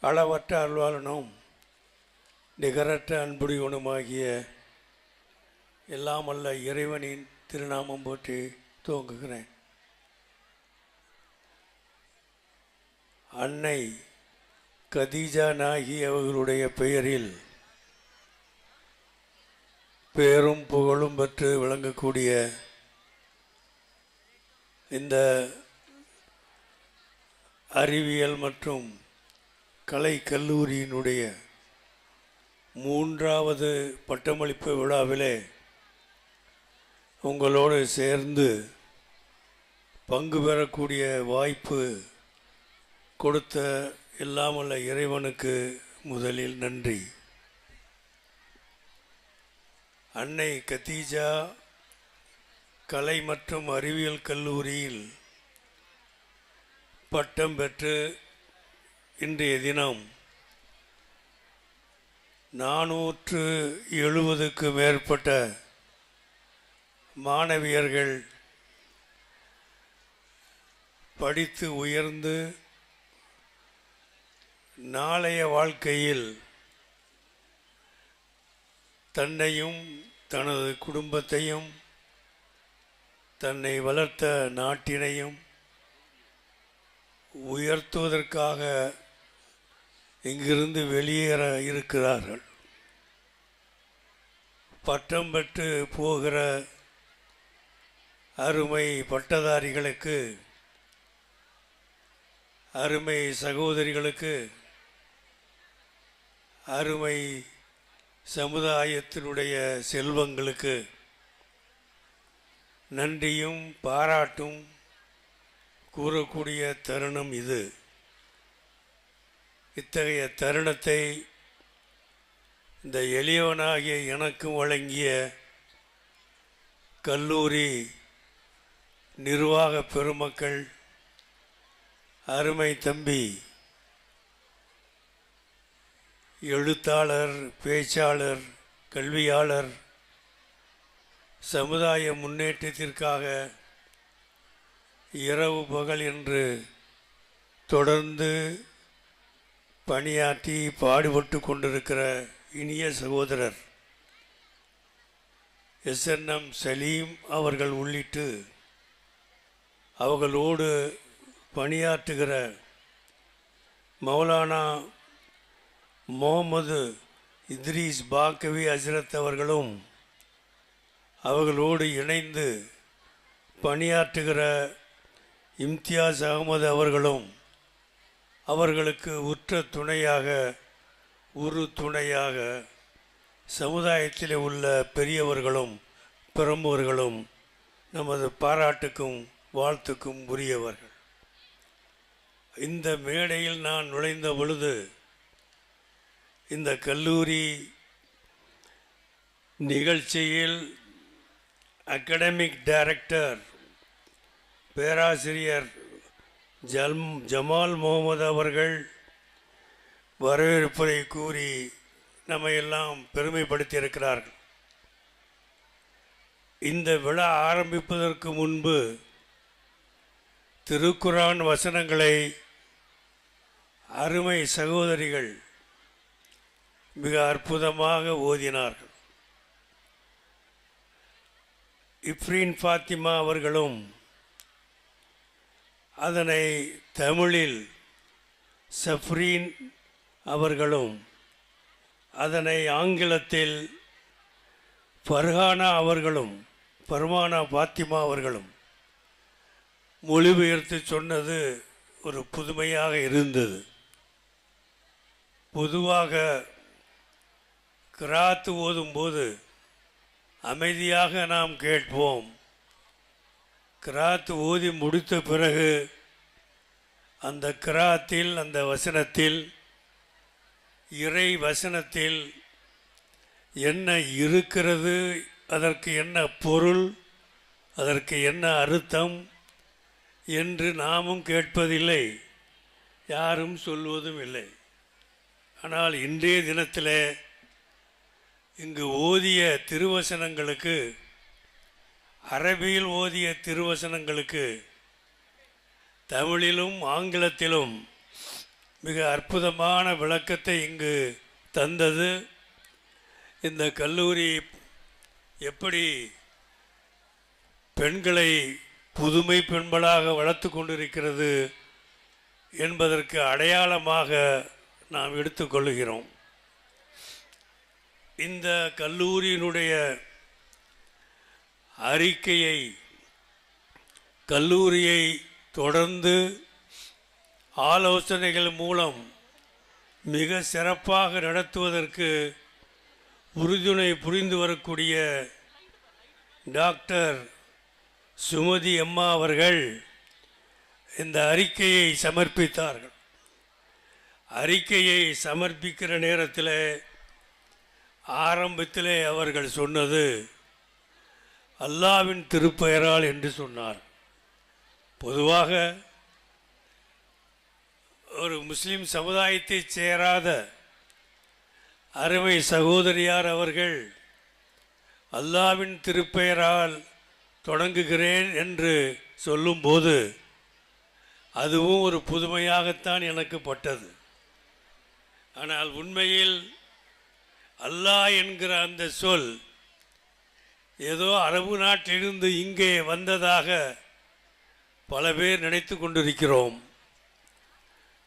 அளவற்ற அருள்வாளனும் நிகரற்ற அன்புடையவனுமாகிய எல்லாம் அல்ல இறைவனின் திருநாமம் போற்றி துவங்குகிறேன். அன்னை கதீஜா நாகி அவர்களுடைய பெயரில் பேரும் புகழும் பெற்று விளங்கக்கூடிய இந்த அறிவியல் மற்றும் கலை கல்லூரியினுடைய மூன்றாவது பட்டமளிப்பு விழாவிலே உங்களோடு சேர்ந்து பங்கு பெறக்கூடிய வாய்ப்பு கொடுத்த இல்லாமல்ல இறைவனுக்கு முதலில் நன்றி. அன்னை கத்தீஜா கலை மற்றும் அறிவியல் கல்லூரியில் பட்டம் பெற்று இன்றைய தினம் நானூற்று எழுபதுக்கு மேற்பட்ட மாணவியர்கள் படித்து உயர்ந்து நாளைய வாழ்க்கையில் தன்னையும் தனது குடும்பத்தையும் தன்னை வளர்த்த நாட்டினையும் உயர்த்துவதற்காக இங்கிருந்து வெளியேற இருக்கிறார்கள். பட்டம் பெற்று போகிற அருமை பட்டதாரிகளுக்கு அருமை சகோதரிகளுக்கு அருமை சமுதாயத்தினுடைய செல்வங்களுக்கு நன்றியும் பாராட்டும் கூறக்கூடிய தருணம் இது. இத்தகைய தருணத்தை இந்த எளியவனாகிய எனக்கும் வழங்கிய கல்லூரி நிர்வாக பெருமக்கள் அருமை தம்பி எழுத்தாளர் பேச்சாளர் கல்வியாளர் சமுதாய முன்னேற்றத்திற்காக இரவு பகல் என்று தொடர்ந்து பணியாற்றி பாடுபட்டு கொண்டிருக்கிற இனிய சகோதரர் எஸ்என்எம் சலீம் அவர்கள் உள்ளிட்டு அவர்களோடு பணியாற்றுகிற மௌலானா முகமது இத்ரீஸ் பாக்கவி ஹஸ்ரத் அவர்களும் அவர்களோடு இணைந்து பணியாற்றுகிற இம்தியாஸ் அகமது அவர்களும் அவர்களுக்கு உற்ற துணையாக உரு துணையாக சமுதாயத்தில் உள்ள பெரியவர்களும் பிரமுகர்களும் நமது பாராட்டுக்கும் வாழ்த்துக்கும் உரியவர்கள். இந்த மேடையில் நான் நுழைந்த பொழுது இந்த கல்லூரி நிகழ்ச்சியில் அகடமிக் டைரக்டர் பேராசிரியர் ஜல் ஜமால் முகமது அவர்கள் வரவேற்புரை கூறி நம்மையெல்லாம் பெருமைப்படுத்தியிருக்கிறார்கள். இந்த விழா ஆரம்பிப்பதற்கு முன்பு திருக்குரான் வசனங்களை அருமை சகோதரிகள் மிக அற்புதமாக ஓதினார்கள். இப்ரீன் ஃபாத்திமா அவர்களும் அதனை தமிழில் சஃப்ரீன் அவர்களும் அதனை ஆங்கிலத்தில் ஃபர்ஹானா அவர்களும் பர்மானா பாத்திமா அவர்களும் மொழிபெயர்த்து சொன்னது ஒரு புதுமையாக இருந்தது. பொதுவாக கிராத்து ஓதும்போது அமைதியாக நாம் கேட்போம். கிராத் ஓதி முடித்த பிறகு அந்த கிராத்தில் அந்த வசனத்தில் இறை வசனத்தில் என்ன இருக்கிறது அதற்கு என்ன பொருள் அதற்கு என்ன அர்த்தம் என்று நாமும் கேட்பதில்லை. யாரும் சொல்வதும் இல்லை. ஆனால் இன்றைய தினத்திலே இங்கு ஓதிய திருவசனங்களுக்கு அரபியில் ஓதிய திருவசனங்களுக்கு தமிழிலும் ஆங்கிலத்திலும் மிக அற்புதமான விளக்கத்தை இங்கு தந்தது. இந்த கல்லூரி எப்படி பெண்களை புதுமை பெண்களாக வளர்த்து கொண்டிருக்கிறது என்பதற்கு அடையாளமாக நாம் எடுத்துக்கொள்கிறோம் இந்த கல்லூரியினுடைய அறிக்கையை கல்லூரியை தொடர்ந்து ஆலோசனைகள் மூலம் மிக சிறப்பாக நடத்துவதற்கு உறுதுணை புரிந்து வரக்கூடிய டாக்டர் சுமதி அம்மா அவர்கள் இந்த அறிக்கையை சமர்ப்பித்தார்கள். அறிக்கையை சமர்ப்பிக்கிற நேரத்தில் ஆரம்பத்திலே அவர்கள் சொன்னது அல்லாவின் திருப்பெயரால் என்று சொன்னார். பொதுவாக ஒரு முஸ்லீம் சமுதாயத்தை சேராத அருமை சகோதரியார் அவர்கள் அல்லாவின் திருப்பெயரால் தொடங்குகிறேன் என்று சொல்லும்போது அதுவும் ஒரு புதுமையாகத்தான் எனக்கு பட்டது. ஆனால் உண்மையில் அல்லாஹ் என்கிற அந்த சொல் ஏதோ அரபு நாட்டிலிருந்து இங்கே வந்ததாக பல பேர் நினைத்து கொண்டிருக்கிறோம்.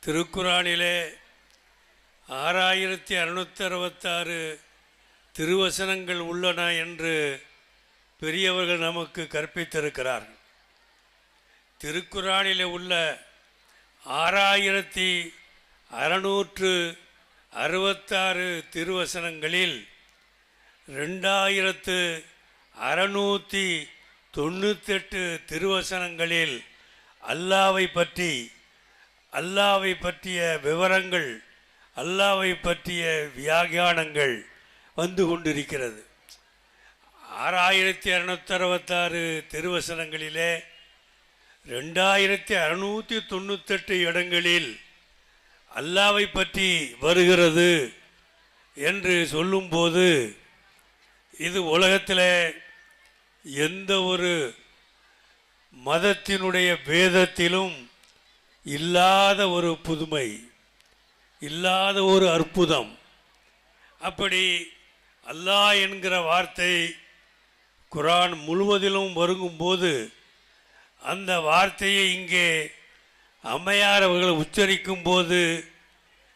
திருக்குறானிலே ஆறாயிரத்தி அறுநூத்தி அறுபத்தாறு திருவசனங்கள் உள்ளன என்று பெரியவர்கள் நமக்கு கற்பித்திருக்கிறார்கள். திருக்குறானிலே உள்ள ஆறாயிரத்தி அறுநூற்று அறுபத்தாறு திருவசனங்களில் ரெண்டாயிரத்து அறுநூற்றி தொண்ணூத்தெட்டு திருவசனங்களில் அல்லாவை பற்றி அல்லாவை பற்றிய விவரங்கள் அல்லாவை பற்றிய வியாகியானங்கள் வந்து கொண்டிருக்கிறது. ஆறாயிரத்தி அறுநூத்தி அறுபத்தாறு திருவசனங்களிலே ரெண்டாயிரத்தி அறுநூற்றி தொண்ணூத்தெட்டு இடங்களில் அல்லாவை பற்றி வருகிறது என்று சொல்லும்போது இது உலகத்தில் எந்த ஒரு மதத்தினுடைய வேதத்திலும் இல்லாத ஒரு புதுமை இல்லாத ஒரு அற்புதம். அப்படி அல்லாஹ் என்கிற வார்த்தை குரான் முழுவதிலும் வருங்கும்போது அந்த வார்த்தையை இங்கே அம்மையார் அவர்கள் உச்சரிக்கும் போது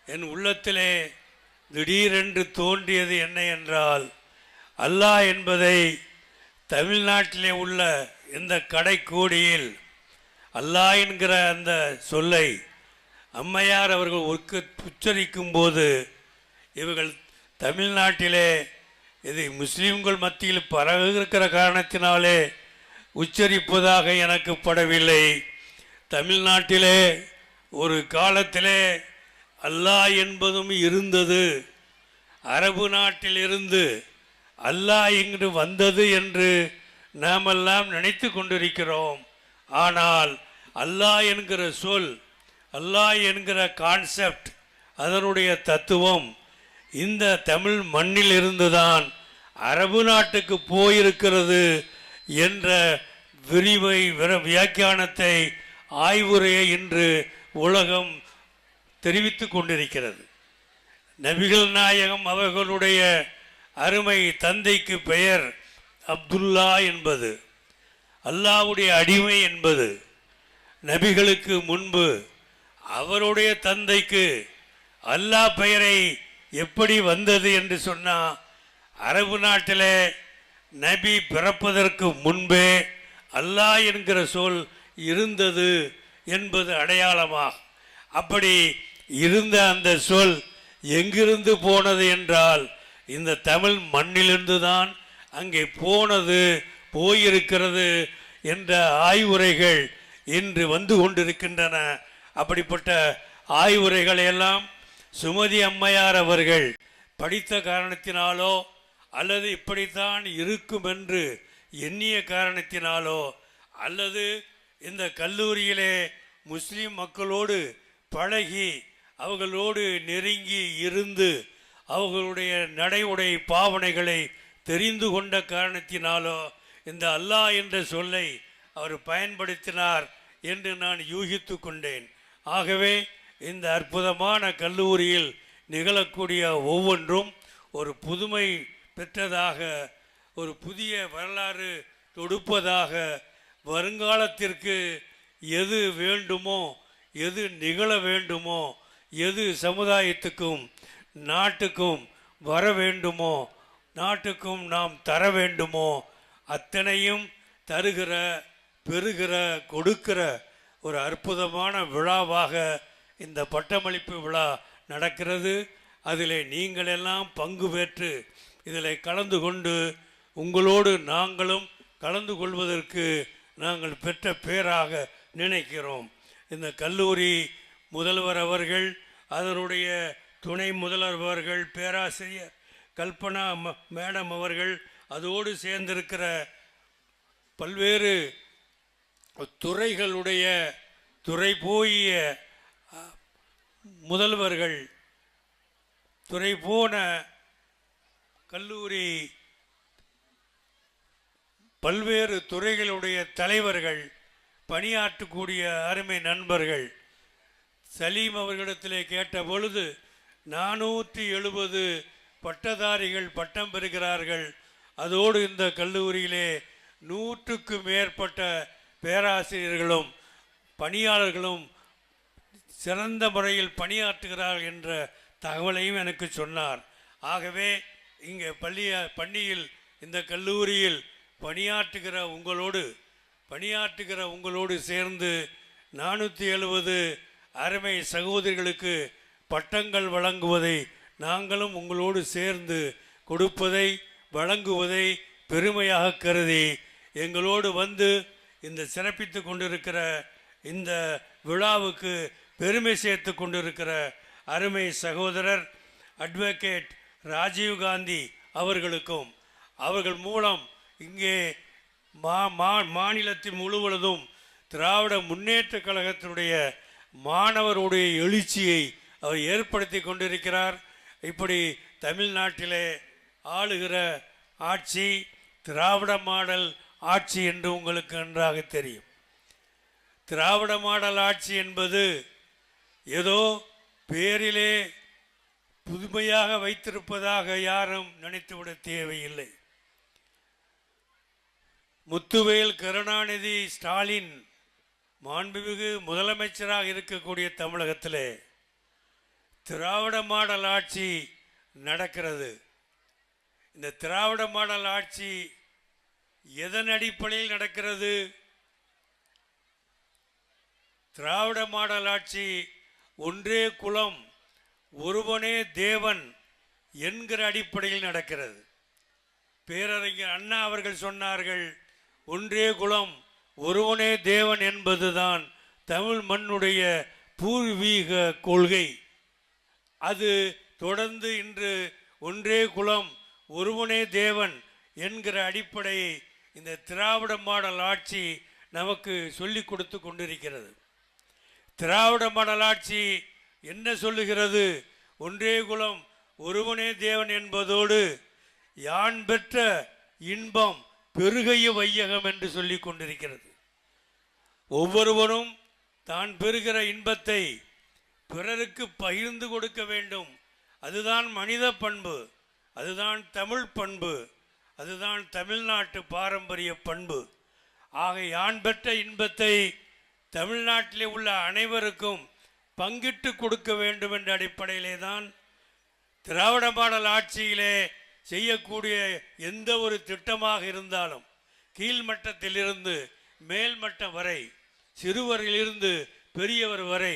என் உள்ளத்திலே திடீரென்று தோன்றியது என்ன என்றால் அல்லாஹ் என்பதை தமிழ்நாட்டிலே உள்ள இந்த கடைக்கோடியில் அல்லா என்கிற அந்த சொல்லை அம்மையார் அவர்கள் ஒக்கு உச்சரிக்கும் போது இவர்கள் தமிழ்நாட்டிலே இது முஸ்லீம்கள் மத்தியில் பரவிருக்கிற காரணத்தினாலே உச்சரிப்பதாக எனக்கு படவில்லை. தமிழ்நாட்டிலே ஒரு காலத்திலே அல்லாஹ் என்பதும் இருந்தது. அரபு நாட்டிலிருந்து அல்லாஹ் இங்கு வந்தது என்று நாமெல்லாம் நினைத்து கொண்டிருக்கிறோம். ஆனால் அல்லாஹ் என்கிற சொல் அல்லாஹ் என்கிற கான்செப்ட் அதனுடைய தத்துவம் இந்த தமிழ் மண்ணில் இருந்துதான் அரபு நாட்டுக்கு போயிருக்கிறது என்ற விரிவை வியாக்கியானத்தை ஆய்வுரையை இன்று உலகம் தெரிவித்து கொண்டிருக்கிறது. நபிகள் நாயகம் அவர்களுடைய அருமை தந்தைக்கு பெயர் அப்துல்லா என்பது அல்லாவுடைய அடிமை என்பது நபிகளுக்கு முன்பு அவருடைய தந்தைக்கு அல்லாஹ் பெயரை எப்படி வந்தது என்று சொன்னால் அரபு நாட்டிலே நபி பிறப்பதற்கு முன்பே அல்லாஹ் என்கிற சொல் இருந்தது என்பது அடையாளமாக. அப்படி இருந்த அந்த சொல் எங்கிருந்து போனது என்றால் இந்த தமிழ் மண்ணிலிருந்து தான் அங்கே போனது போயிருக்கிறது என்ற ஆய்வுரைகள் இன்று வந்து கொண்டிருக்கின்றன. அப்படிப்பட்ட ஆய்வுரைகளை எல்லாம் சுமதி அம்மையார் அவர்கள் படித்த காரணத்தினாலோ அல்லது இப்படித்தான் இருக்கும் என்று எண்ணிய காரணத்தினாலோ அல்லது இந்த கல்லூரியிலே முஸ்லீம் மக்களோடு பழகி அவர்களோடு நெருங்கி இருந்து அவர்களுடைய நடை உடை பாவனைகளை தெரிந்து கொண்ட காரணத்தினாலோ இந்த அல்லாஹ் என்ற சொல்லை அவர் பயன்படுத்தினார் என்று நான் யூகித்து கொண்டேன். ஆகவே இந்த அற்புதமான கல்லூரியில் நிகழக்கூடிய ஒவ்வொன்றும் ஒரு புதுமை பெற்றதாக ஒரு புதிய வரலாறு தொடுப்பதாக வருங்காலத்திற்கு எது வேண்டுமோ எது நிகழ வேண்டுமோ எது சமுதாயத்துக்கும் நாட்டுக்கும் வர வேண்டுமோ? நாட்டுக்கும் நாம் தர வேண்டுமோ? அத்தனையும் தருகிற பெறுகிற கொடுக்கிற ஒரு அற்புதமான விழாவாக இந்த பட்டமளிப்பு விழா நடக்கிறது. அதில் நீங்களெல்லாம் பங்கு பெற்று இதில் கலந்து கொண்டு உங்களோடு நாங்களும் கலந்து கொள்வதற்கு நாங்கள் பெற்ற பேராக நினைக்கிறோம். இந்த கல்லூரி முதல்வர் அவர்கள் அதனுடைய துணை முதல்வர்கள் பேராசிரியர் கல்பனா ம- மேடம் அவர்கள் அதோடு சேர்ந்திருக்கிற பல்வேறு துறைகளுடைய துறை போய முதல்வர்கள் துறை போன கல்லூரி பல்வேறு துறைகளுடைய தலைவர்கள் பணியாற்றக்கூடிய அருமை நண்பர்கள் சலீம் அவர்களிடத்திலே கேட்ட பொழுது நானூற்றி எழுபது பட்டதாரிகள் பட்டம் பெறுகிறார்கள். அதோடு இந்த கல்லூரியிலே நூற்றுக்கு மேற்பட்ட பேராசிரியர்களும் பணியாளர்களும் சிறந்த முறையில் பணியாற்றுகிறார்கள் என்ற தகவலையும் எனக்கு சொன்னார். ஆகவே இங்கே பள்ளிய பள்ளியில் இந்த கல்லூரியில் பணியாற்றுகிற உங்களோடு பணியாற்றுகிற உங்களோடு சேர்ந்து நானூற்றி எழுபது அருமை சகோதரிகளுக்கு பட்டங்கள் வழங்குவதை நாங்களும் உங்களோடு சேர்ந்து கொடுப்பதை வழங்குவதை பெருமையாக கருதி எங்களோடு வந்து இந்த சிறப்பித்து கொண்டிருக்கிற இந்த விழாவுக்கு பெருமை சேர்த்து கொண்டிருக்கிற அருமை சகோதரர் அட்வொகேட் ராஜீவ்காந்தி அவர்களுக்கும் அவர்கள் மூலம் இங்கே மா மா மாநிலத்தின் முழுவதும் திராவிட முன்னேற்ற கழகத்தினுடைய மாணவருடைய எழுச்சியை அவர் ஏற்படுத்தி கொண்டிருக்கிறார். இப்படி தமிழ்நாட்டிலே ஆளுகிற ஆட்சி திராவிட மாடல் ஆட்சி என்று உங்களுக்கு நன்றாக தெரியும். திராவிட மாடல் ஆட்சி என்பது ஏதோ பேரிலே புதுமையாக வைத்திருப்பதாக யாரும் நினைத்துவிட தேவையில்லை. முத்துவேல் கருணாநிதி ஸ்டாலின் மாண்புமிகு முதலமைச்சராக இருக்கக்கூடிய தமிழகத்திலே திராவிட மாடல் ஆட்சி நடக்கிறது. இந்த திராவிட மாடல் ஆட்சி எதன் அடிப்படையில் நடக்கிறது? திராவிட மாடல் ஆட்சி ஒன்றே குலம் ஒருவனே தேவன் என்கிற அடிப்படையில் நடக்கிறது. பேரறிஞர் அண்ணா அவர்கள் சொன்னார்கள் ஒன்றே குலம் ஒருவனே தேவன் என்பதுதான் தமிழ் மண்ணுடைய பூர்வீக கொள்கை. அது தொடர்ந்து இன்று ஒன்றே குலம் ஒருவனே தேவன் என்கிற அடிப்படையை இந்த திராவிட மாடல் ஆட்சி நமக்கு சொல்லிக் கொடுத்து கொண்டிருக்கிறது. திராவிட மாடல் ஆட்சி என்ன சொல்லுகிறது? ஒன்றே குலம் ஒருவனே தேவன் என்பதோடு யான் பெற்ற இன்பம் பெருகைய வையகம் என்று சொல்லிக் கொண்டிருக்கிறது. ஒவ்வொருவரும் தான் பெறுகிற இன்பத்தை பிறருக்கு பகிர்ந்து கொடுக்க வேண்டும். அதுதான் மனித பண்பு. அதுதான் தமிழ் பண்பு. அதுதான் தமிழ்நாட்டு பாரம்பரிய பண்பு. ஆக யான் பெற்ற இன்பத்தை தமிழ்நாட்டிலே உள்ள அனைவருக்கும் பங்கிட்டு கொடுக்க வேண்டும் என்ற அடிப்படையிலே தான் திராவிட மாடல் ஆட்சியிலே செய்யக்கூடிய எந்த ஒரு திட்டமாக இருந்தாலும் கீழ்மட்டத்திலிருந்து மேல்மட்டம் வரை சிறுவரிலிருந்து பெரியவர் வரை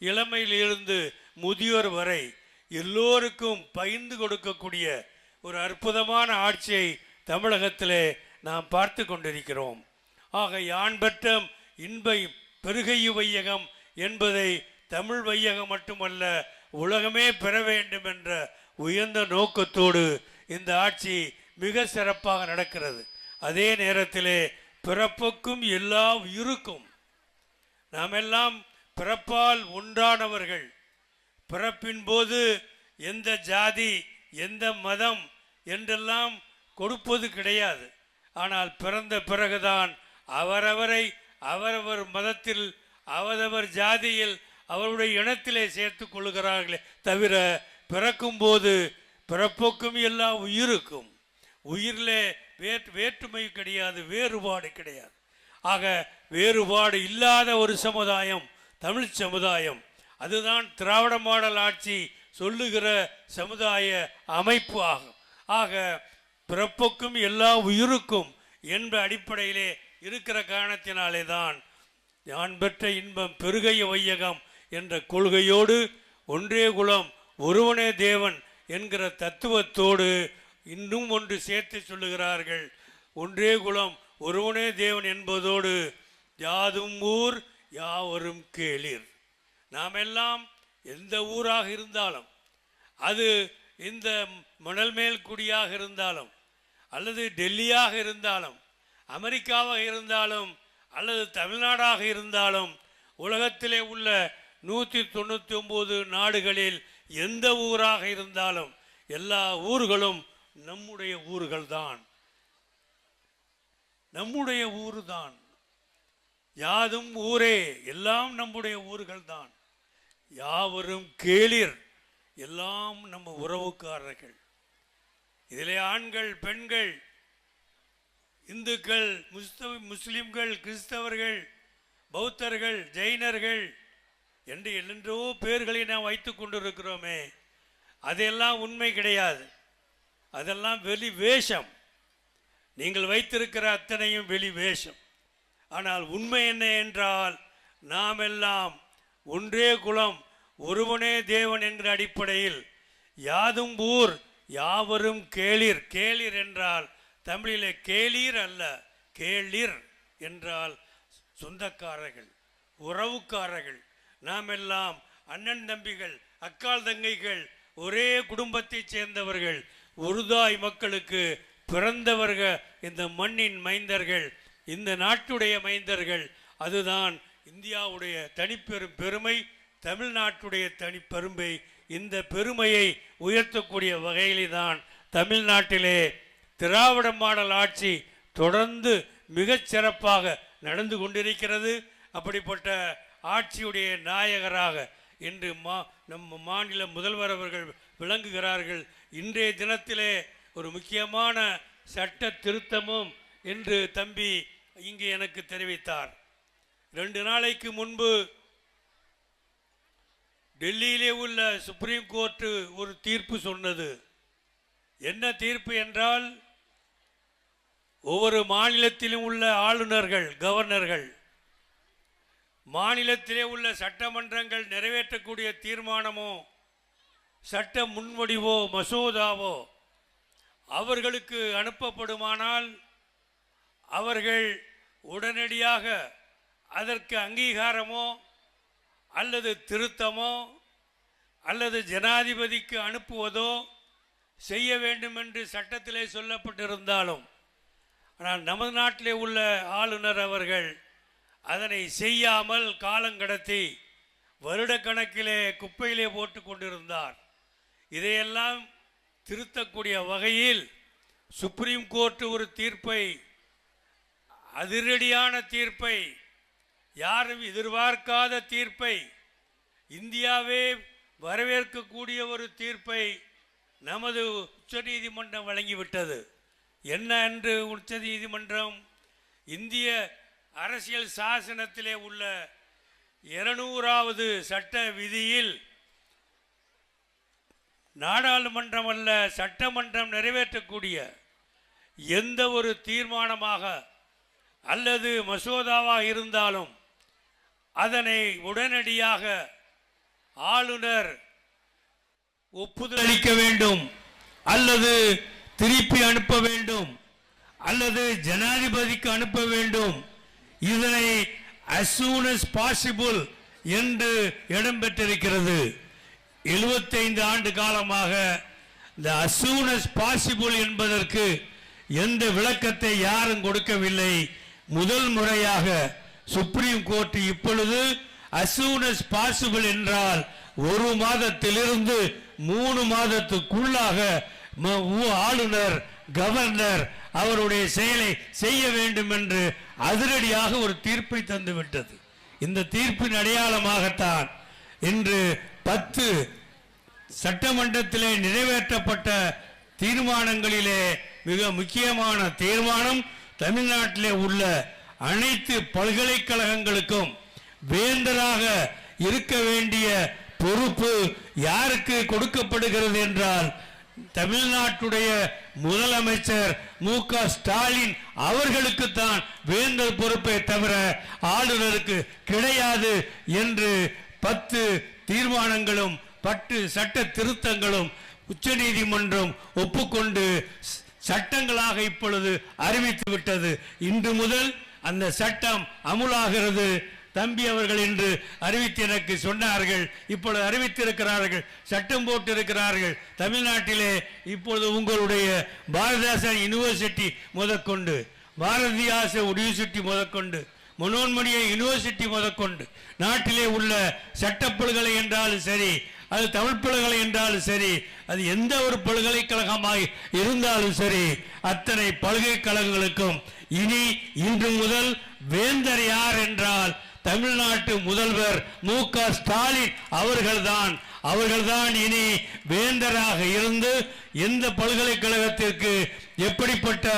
இளமையிலிருந்து முதியோர் வரை எல்லோருக்கும் பகிர்ந்து கொடுக்கக்கூடிய ஒரு அற்புதமான ஆட்சியை தமிழகத்திலே நாம் பார்த்து கொண்டிருக்கிறோம். ஆக யான் பெற்ற இன்பை பெருகையு வையகம் என்பதை தமிழ் வையகம் மட்டுமல்ல உலகமே பெற வேண்டும் என்ற உயர்ந்த நோக்கத்தோடு இந்த ஆட்சி மிக சிறப்பாக நடக்கிறது. அதே நேரத்திலே பிறப்புக்கும் எல்லா உயிருக்கும் நாம் எல்லாம் பிறப்பால் ஒன்றானவர்கள் பிறப்பின் போது எந்த ஜாதி எந்த மதம் என்றெல்லாம் கொடுப்பது கிடையாது. ஆனால் பிறந்த பிறகுதான் அவரவரை அவரவர் மதத்தில் அவரவர் ஜாதியில் அவருடைய இனத்திலே சேர்த்து கொள்கிறார்களே தவிர பிறக்கும்போது பிறப்புக்கும் எல்லாம் உயிருக்கும். உயிரிலே வேற் வேற்றுமை கிடையாது வேறுபாடு கிடையாது. ஆக வேறுபாடு இல்லாத ஒரு சமுதாயம் தமிழ் சமுதாயம். அதுதான் திராவிட மாடல் ஆட்சி சொல்லுகிற சமுதாய அமைப்பு ஆகும். ஆக பிறப்புக்கும் எல்லா உயிருக்கும் என்ற அடிப்படையிலே இருக்கிற காரணத்தினாலே தான் நான் பெற்ற இன்பம் பெருகைய வையகம் என்ற கொள்கையோடு ஒன்றே குலம் ஒருவனே தேவன் என்கிற தத்துவத்தோடு இன்னும் ஒன்று சேர்த்து சொல்லுகிறார்கள். ஒன்றே குலம் ஒருவனே தேவன் என்பதோடு யாதும் ஊர் யாவரும் கேளிர். நாம் எல்லாம் எந்த ஊராக இருந்தாலும் அது இந்த மணல் மேல் குடியாக இருந்தாலும் அல்லது டெல்லியாக இருந்தாலும் அமெரிக்காவாக இருந்தாலும் அல்லது தமிழ்நாடாக இருந்தாலும் உலகத்திலே உள்ள நூற்றி தொண்ணூற்றி ஒம்பது நாடுகளில் எந்த ஊராக இருந்தாலும் எல்லா ஊர்களும் நம்முடைய ஊர்கள்தான். நம்முடைய ஊர் தான் யாதும் ஊரே எல்லாம் நம்முடைய ஊர்கள் தான் யாவரும் கேளிர் எல்லாம் நம்ம உறவுக்காரர்கள். இதிலே ஆண்கள் பெண்கள் இந்துக்கள் முஸ்தவ முஸ்லிம்கள் கிறிஸ்தவர்கள் பௌத்தர்கள் ஜெயினர்கள் என்று என்றோ பேர்களை நாம் வைத்து கொண்டிருக்கிறோமே அதெல்லாம் உண்மை கிடையாது. அதெல்லாம் வெளி வேஷம். நீங்கள் வைத்திருக்கிற அத்தனையும் வெளி வேஷம். ஆனால் உண்மை என்ன என்றால் நாம் எல்லாம் ஒன்றே குலம் ஒருவனே தேவன் என்கிற அடிப்படையில் யாதும் ஊர் யாவரும் கேளிர். கேளிர் என்றால் தமிழிலே கேளீர் அல்ல கேளிர் என்றால் சொந்தக்காரர்கள் உறவுக்காரர்கள். நாம் எல்லாம் அண்ணன் தம்பிகள் அக்கால் தங்கைகள் ஒரே குடும்பத்தைச் சேர்ந்தவர்கள் உருதாய் மக்களுக்கு பிறந்தவர்கள் இந்த மண்ணின் மைந்தர்கள் இந்த நாட்டுடைய மைந்தர்கள் அதுதான் இந்தியாவுடைய தனிப்பெரும் பெருமை தமிழ்நாட்டுடைய தனிப்பெருமை இந்த பெருமையை உயர்த்தக்கூடிய வகையிலே தான் தமிழ்நாட்டிலே திராவிட மாடல் ஆட்சி தொடர்ந்து மிகச்சிறப்பாக நடந்து கொண்டிருக்கிறது. அப்படிப்பட்ட ஆட்சியுடைய நாயகராக இன்று மா நம்ம மாநில முதல்வர் அவர்கள் விளங்குகிறார்கள். இன்றைய தினத்திலே ஒரு முக்கியமான சட்ட திருத்தமும் என்று தம்பி இங்கு எனக்கு தெரிவித்தார். ரெண்டு நாளைக்கு முன்பு டெல்லியிலே உள்ள சுப்ரீம் கோர்ட்டு ஒரு தீர்ப்பு சொன்னது. என்ன தீர்ப்பு என்றால் ஒவ்வொரு மாநிலத்திலும் உள்ள ஆளுநர்கள் கவர்னர்கள் மாநிலத்திலே உள்ள சட்டமன்றங்கள் நிறைவேற்றக்கூடிய தீர்மானமோ சட்ட முன்வடிவோ மசோதாவோ அவர்களுக்கு அனுப்பப்படுமானால் அவர்கள் உடனடியாக அதற்கு அங்கீகாரமோ அல்லது திருத்தமோ அல்லது ஜனாதிபதிக்கு அனுப்புவதோ செய்ய வேண்டும் என்று சட்டத்திலே சொல்லப்பட்டிருந்தாலும் ஆனால் நமது நாட்டிலே உள்ள ஆளுநர் அவர்கள் அதனை செய்யாமல் காலங்கடத்தி வருடக்கணக்கிலே குப்பையிலே போட்டு கொண்டிருந்தார். இதையெல்லாம் திருத்தக்கூடிய வகையில் சுப்ரீம் கோர்ட் ஒரு தீர்ப்பை அதிரடியான தீர்ப்பை யாரும் எதிர்பார்க்காத தீர்ப்பை இந்தியாவே வரவேற்கக்கூடிய ஒரு தீர்ப்பை நமது உச்சநீதிமன்றம் வழங்கிவிட்டது. என்ன என்று உச்சநீதிமன்றம் இந்திய அரசியல் சாசனத்திலே உள்ள இருநூறாவது சட்ட விதியில் நாடாளுமன்றம் அல்ல சட்டமன்றம் நிறைவேற்றக்கூடிய எந்த ஒரு தீர்மானமாக அல்லது மசோதாவாக இருந்தாலும் அதனை உடனடியாக ஆளுநர் ஒப்புதல் அளிக்க வேண்டும் அல்லது திருப்பி அனுப்ப வேண்டும் அல்லது ஜனாதிபதிக்கு அனுப்ப வேண்டும். இதனை அஸ் சூன் அஸ் பாசிபிள் என்று இடம்பெற்றிருக்கிறது. 75 ஆண்டு காலமாக இந்த அஸ் சூன் அஸ் பாசிபிள் என்பதற்கு எந்த விளக்கத்தை யாரும் கொடுக்கவில்லை. முதல் முறையாக சுப்ரீம் கோர்ட் இப்பொழுது அசூனஸ் பாசிபிள் என்றால் ஒரு மாதத்திலிருந்து மூணு மாதத்துக்குள்ளாக ஆளுநர் கவர்னர் அவருடைய செயலை செய்ய வேண்டும் என்று அதிரடியாக ஒரு தீர்ப்பை தந்துவிட்டது இந்த தீர்ப்பின் அடையாளமாகத்தான் இன்று பத்து சட்டமன்றத்திலே நிறைவேற்றப்பட்ட தீர்மானங்களிலே மிக முக்கியமான தீர்மானம் தமிழ்நாட்டிலே உள்ள அனைத்து பல்கலைக்கழகங்களுக்கும் வேந்தராக இருக்க வேண்டிய பொறுப்பு யாருக்கு கொடுக்கப்படுகிறது என்றால் தமிழ்நாட்டுடைய முதலமைச்சர் மு க ஸ்டாலின் அவர்களுக்குத்தான் வேந்தர் பொறுப்பை தவிர ஆளுநருக்கு கிடையாது என்று பத்து தீர்மானங்களும் பட்டு சட்ட திருத்தங்களும் உச்சநீதிமன்றம் ஒப்புக்கொண்டு சட்டங்களாக இப்பொழுது அறிவித்து விட்டது. இன்று முதல் அந்த சட்டம் அமுலாகிறது. தம்பி அவர்கள் என்று அறிவித்து எனக்கு சொன்னார்கள். இப்பொழுது அறிவித்திருக்கிறார்கள். சட்டம் போட்டிருக்கிறார்கள். தமிழ்நாட்டிலே இப்பொழுது உங்களுடைய பாரதாசன் யூனிவர்சிட்டி முதற்கொண்டு பாரதியாச யூனிவர்சிட்டி முதற்கொண்டு மனோன்மணிய யூனிவர்சிட்டி முதற்கொண்டு நாட்டிலே உள்ள சட்டப்பல்கலை என்றாலும் சரி அது தமிழ் பல்கலை என்றாலும் சரி அது எந்த ஒரு பல்கலைக்கழகமாக இருந்தாலும் சரி அத்தனை பல்கலைக்கழகங்களுக்கும் இனி இன்று முதல் வேந்தர் யார் என்றால் தமிழ்நாட்டு முதல்வர் மு க ஸ்டாலின் அவர்கள்தான். அவர்கள்தான் இனி வேந்தராக இருந்து எந்த பல்கலைக்கழகத்திற்கு எப்படிப்பட்ட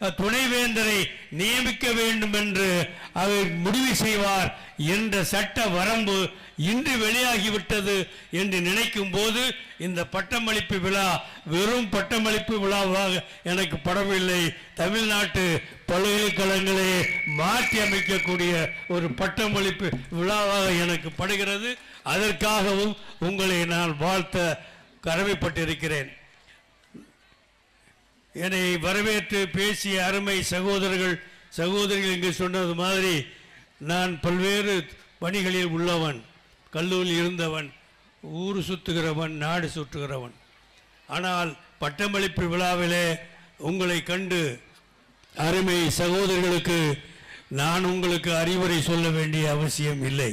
துணைவேந்தரை நியமிக்க வேண்டும் என்று அவர் முடிவு செய்வார் என்ற சட்ட வரம்பு இன்று வெளியாகிவிட்டது என்று நினைக்கும் போது இந்த பட்டமளிப்பு விழா வெறும் பட்டமளிப்பு விழாவாக எனக்கு படவில்லை. தமிழ்நாட்டு பல்கலைக்கழகங்களே மாற்றி அமைக்கக்கூடிய ஒரு பட்டமளிப்பு விழாவாக எனக்கு படுகிறது. அதற்காகவும் உங்களை நான் வாழ்த்த கடமைப்பட்டிருக்கிறேன். என்னை வரவேற்று பேசிய அருமை சகோதரர்கள் சகோதரிகள் இங்கு சொன்னது மாதிரி நான் பல்வேறு பணிகளில் உள்ளவன் கல்லூரியில் இருந்தவன் ஊர் சுற்றுகிறவன் நாடு சுற்றுகிறவன். ஆனால் பட்டமளிப்பு விழாவிலே உங்களை கண்டு அருமை சகோதரர்களுக்கு நான் உங்களுக்கு அறிவுரை சொல்ல வேண்டிய அவசியம் இல்லை.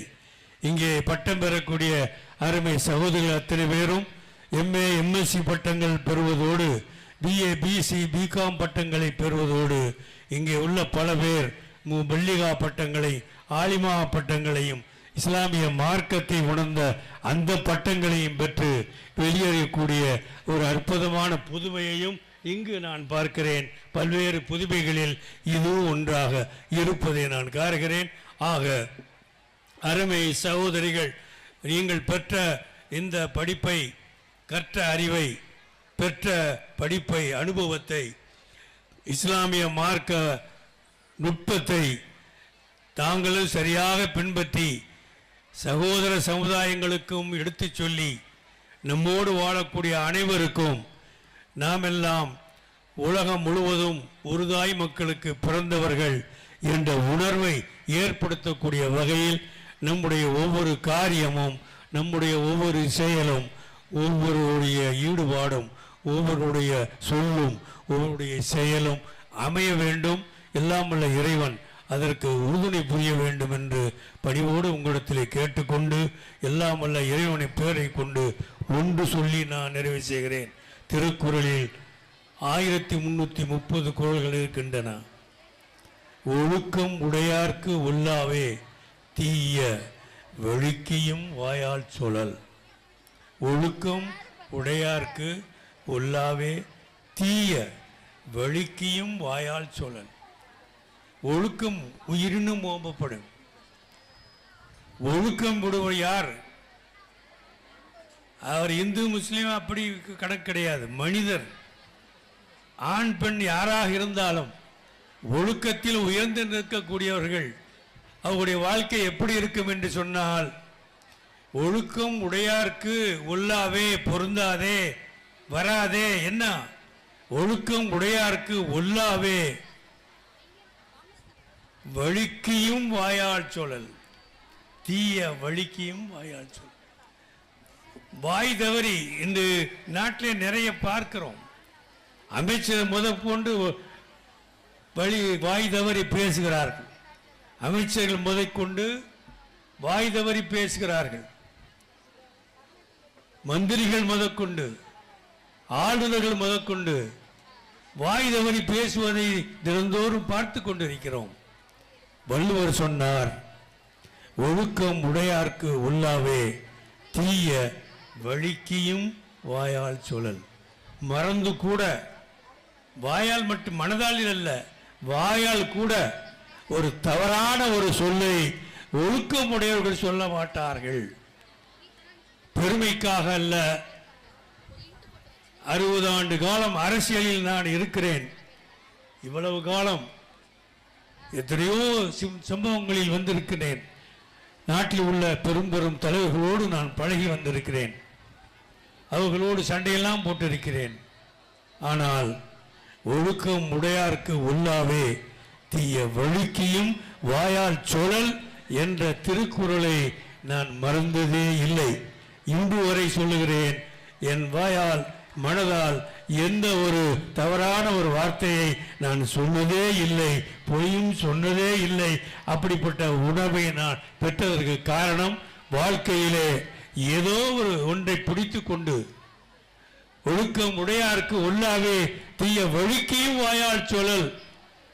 இங்கே பட்டம் பெறக்கூடிய அருமை சகோதரர்கள் அத்தனை பேரும் எம்ஏ எம்எஸ்சி பட்டங்கள் பெறுவதோடு பிஏ பிசி பிகாம் பட்டங்களை பெறுவதோடு இங்கே உள்ள பல பேர் மு. பட்டங்களை ஆலிமா பட்டங்களையும் இஸ்லாமிய மார்க்கத்தை உணர்ந்த அந்த பட்டங்களையும் பெற்று வெளியேறக்கூடிய ஒரு அற்புதமான புதுமையையும் இங்கு நான் பார்க்கிறேன். பல்வேறு புதுமைகளில் இதுவும் ஒன்றாக இருப்பதை நான் காருகிறேன் ஆக அருமை சகோதரிகள் நீங்கள் பெற்ற இந்த படிப்பை கற்ற அறிவை பெற்ற படிப்பை அனுபவத்தை இஸ்லாமிய மார்க்க நுட்பத்தை தாங்களும் சரியாக பின்பற்றி சகோதர சமுதாயங்களுக்கும் எடுத்துச் சொல்லி நம்மோடு வாழக்கூடிய அனைவருக்கும் நாம் எல்லாம் உலகம் முழுவதும் உருதாய் மக்களுக்கு பிறந்தவர்கள் என்ற உணர்வை ஏற்படுத்தக்கூடிய வகையில் நம்முடைய ஒவ்வொரு காரியமும் நம்முடைய ஒவ்வொரு செயலும் ஒவ்வொருவருடைய ஈடுபாடும் ஒவ்வொருடைய சொல்லும் உங்களுடைய செயலும் அமைய வேண்டும். எல்லாம் வல்ல இறைவன் அதற்கு உறுதுணை புரிய வேண்டும் என்று பணிவோடு உங்களிடத்திலே கேட்டுக்கொண்டு எல்லாம் வல்ல இறைவனை பேரை கொண்டு ஒன்று சொல்லி நான் நிறைவு செய்கிறேன். திருக்குறளில் ஆயிரத்தி முன்னூற்றி முப்பது குரல்கள் இருக்கின்றன. ஒழுக்கம் உடையார்க்கு உள்ளாவே தீய வெளுக்கியும் வாயால் சுழல். ஒழுக்கம் உடையார்க்கு உள்ளாவே தீய வெளிக்கியும் வாயால் சுழல் ஒழுக்கம் உயிரினும் ஓம்பப்படும். ஒழுக்கம் விடுவர் யார்? அவர் இந்து முஸ்லீம் அப்படி கணக்கு கிடையாது. மனிதர். ஆண் பெண் யாராக இருந்தாலும் ஒழுக்கத்தில் உயர்ந்து நிற்கக்கூடியவர்கள் அவருடைய வாழ்க்கை எப்படி இருக்கும் என்று சொன்னால் ஒழுக்கம் உடையார்க்கு உள்ளாவே பொருந்தாதே வராதே என்ன? ஒழுக்கம் உடையார்க்கு ஒல்லாவே வழுக்கியும் வாயால் சொல்லல். தீய வழுக்கியும் வாயால் சொல் வாய் தவறி இந்த நாட்டிலே நிறைய பார்க்கிறோம். அமைச்சர் முதற்கொண்டு வழி வாய் தவறி பேசுகிறார்கள். அமைச்சர்கள் முதற்கொண்டு வாய் தவறி பேசுகிறார்கள். மந்திரிகள் முதற்கொண்டு ஆளுநர்கள் முதற்கொண்டு வாய் தவறி பேசுவதை தினந்தோறும் பார்த்து கொண்டிருக்கிறோம். வள்ளுவர் சொன்னார் ஒழுக்கம் உடையார்க்கு உள்ளாவே தீய வழிக்கியும் வாயால் சொல்லல் மறந்து கூட வாயால் மட்டும் மனதால் அல்ல வாயால் கூட ஒரு தவறான ஒரு சொல்லை ஒழுக்கமுடையவர்கள் சொல்ல மாட்டார்கள். பெருமைக்காக அல்ல அறுபது ஆண்டு காலம் அரசியலில் நான் இருக்கிறேன். இவ்வளவு காலம் எத்தனையோ சம்பவங்களில் வந்திருக்கிறேன். நாட்டில் உள்ள பெரும் பெரும் தலைவர்களோடு நான் பழகி வந்திருக்கிறேன். அவர்களோடு சண்டையெல்லாம் போட்டிருக்கிறேன். ஆனால் ஒழுக்கம் உடையார்க்கு உள்ளாவே தீய வழுக்கியும் வாயால் சுழல் என்ற திருக்குறளை நான் மறந்ததே இல்லை. இன்று வரை சொல்லுகிறேன் என் வாயால் மனதால் எந்த ஒரு தவறான ஒரு வார்த்தையை நான் சொன்னதே இல்லை பொய்யும் சொன்னதே இல்லை. அப்படிப்பட்ட உணவை நான் பெற்றதற்கு காரணம் வாழ்க்கையிலே ஏதோ ஒரு ஒன்றை பிடித்து கொண்டு ஒழுக்கம் உடையாருக்கு உள்ளாவே தீய வழுக்கியும் வாயால் சொல்லல்.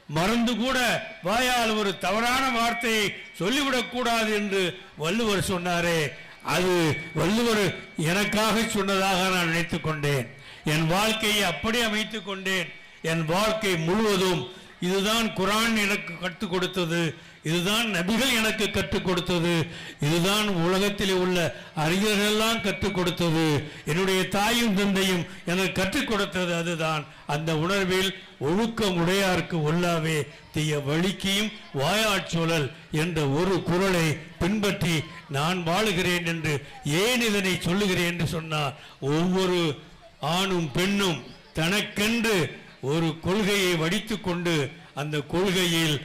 மறந்து கூட வாயால் ஒரு தவறான வார்த்தையை சொல்லிவிடக்கூடாது என்று வள்ளுவர் சொன்னாரே அது வள்ளுவர் எனக்காக சொன்னதாக நான் நினைத்துக் கொண்டேன். என் வாழ்க்கையை அப்படி அமைத்துக் கொண்டேன். என் வாழ்க்கை முழுவதும் இதுதான் குரான் எனக்கு கற்றுக் கொடுத்தது. இதுதான் நபிகள் எனக்கு கற்றுக் கொடுத்தது. இதுதான் உலகத்திலே உள்ள அறிஞர்களெல்லாம் கற்றுக் கொடுத்தது. என்னுடைய தாயும் தந்தையும் எனக்கு கற்றுக் கொடுத்தது அதுதான். அந்த உணர்வில் ஒழுக்கம் உடையாருக்கு உள்ளாவே தீய வழிக்கியும் வாயாட்சூழல் என்ற ஒரு குரலை பின்பற்றி நான் வாழுகிறேன் என்று ஏன் இதனை சொல்லுகிறேன் என்று சொன்னார் ஒவ்வொரு ஆணும் பெண்ணும் தனக்கென்று ஒரு கொள்கையை வடித்து கொண்டு அந்த கொள்கையில்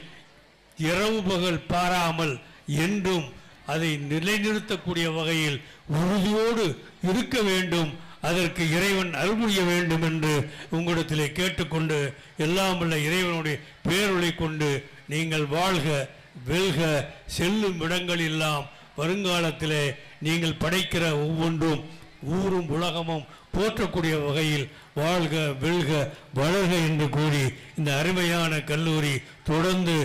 இரவு பகல் பாராமல் என்றும் அதை நிலைநிறுத்தக்கூடிய வகையில் உறுதியோடு இருக்க வேண்டும் அதற்கு இறைவன் அருள்புரிய வேண்டும் என்று உங்களிடத்திலே கேட்டுக்கொண்டு எல்லாம் உள்ள இறைவனுடைய பேருளை கொண்டு நீங்கள் வாழ்க வெல்க செல்லும் இடங்களெல்லாம் வருங்காலத்திலே நீங்கள் படைக்கிற ஒவ்வொன்றும் ஊரும் உலகமும் போற்றக்கூடிய வகையில் வாழ்க வெல்க வளர்க என்று கூறி இந்த அருமையான கல்லூரி தொடர்ந்து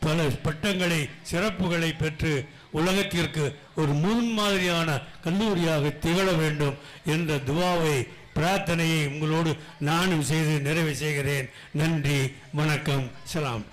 பல பட்டங்களை சிறப்புகளை பெற்று உலகத்திற்கு ஒரு முன்மாதிரியான கல்லூரியாக திகழ வேண்டும் என்ற துவாவை பிரார்த்தனையை உங்களோடு நானும் செய்து நிறைவு செய்கிறேன். நன்றி வணக்கம் சலாம்.